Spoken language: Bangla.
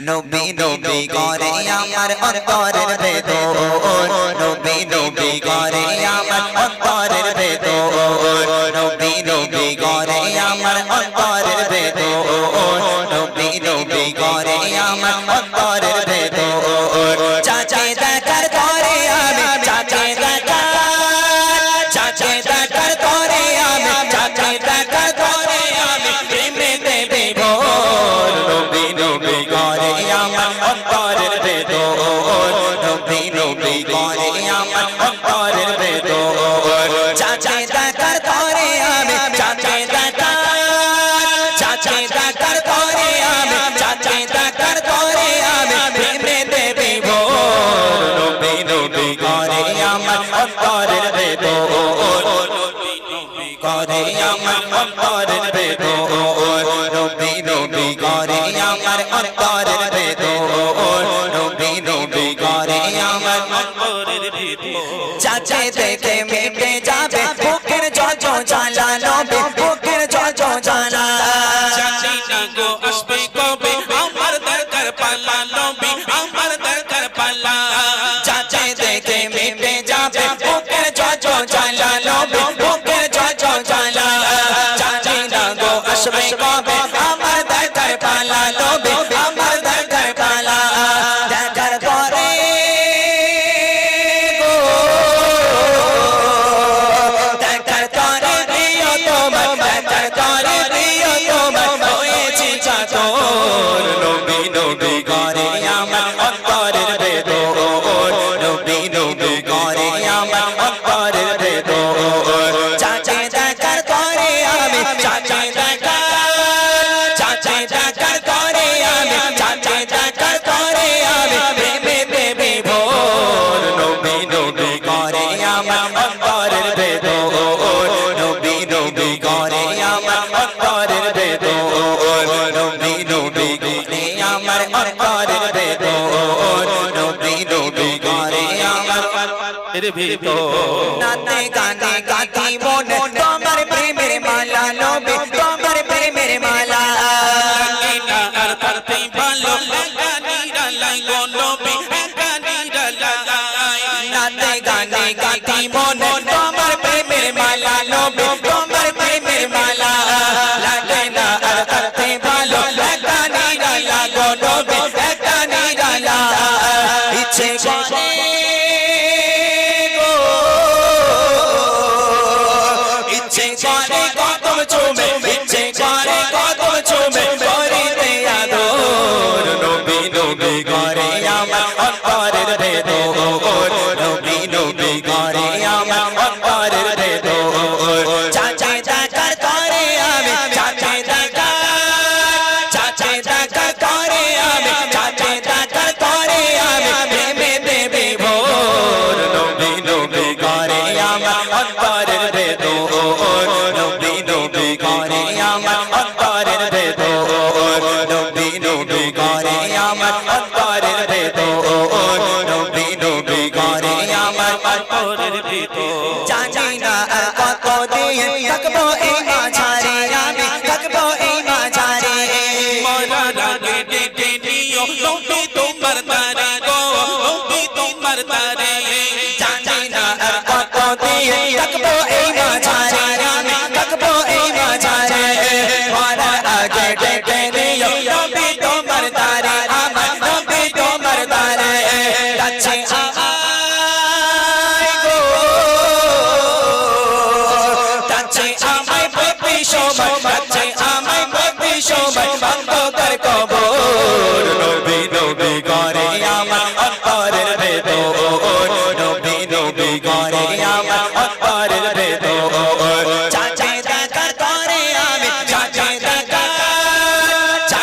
নবী নবী করে আমার অন্তরের ভেতর নবী নবী করে আমার অন্তরের ভেতর নবী নবী করে আমার অন্তরের ভেতর নবী নবী করে আমার অন্তরের ভেতর চাচে দেখার করে আমি চাচে দেখার চাচে দেখার করে আমি চাচে দেখার করে আমি প্রেমে দেবে ভোর। নবী নবী করে আমার অন্তরের ভেতর করে আমার অন্তরের ভেতর নবী নবী করে চাচে দেখে নবী করে আমার অন্তরের ভেতর নবী নবী করে আমার অন্তরের ভেতর নবী নবী করে আমার অন্তরের ভেতর নবী নবী করে আমার এর নাতে গানে গাতি মনে গানে গাতি মনে, তোমার প্রেমের মালা নবী, তোমার প্রেমের মালা লাগে না আর ভালো। লাগা নিরা লাগো নবী লাগা নিরা ইচ্ছে করে গো। ইচ্ছে করে কদম চুমে, ইচ্ছে করে কদম চুমে, করিতে আদর নবী নবী করে আমার অন্তরের ভেতর নবী আমার অন্তরের ভেতর নবী নবী করে আমার অন্তরের ভেতর নবী নবী করে আমার অন্তরের ভেতর নবী নবী করে আমার অন্তরের ভিতর জানি না কত দিন থাকব এই মাঝারে আমি থাকব এই মাঝারে মরার আগে ডেটে নিও নবী তোমার তারে গো নবী তোমার তারে থাকব এই মাঝারে আমি থাকব এই মাঝারে মরার আগে ডেকে দিও নবী তোমার তারে আমার নবী তোমার তারে কাছে আমায় গো কাছে আমায় পেপি সময় কাছে আমায় পেপি সময় বন্ধ কর কবর নবী নবী করে আমার অন্তরের ভেতর নবী নবী করে আমার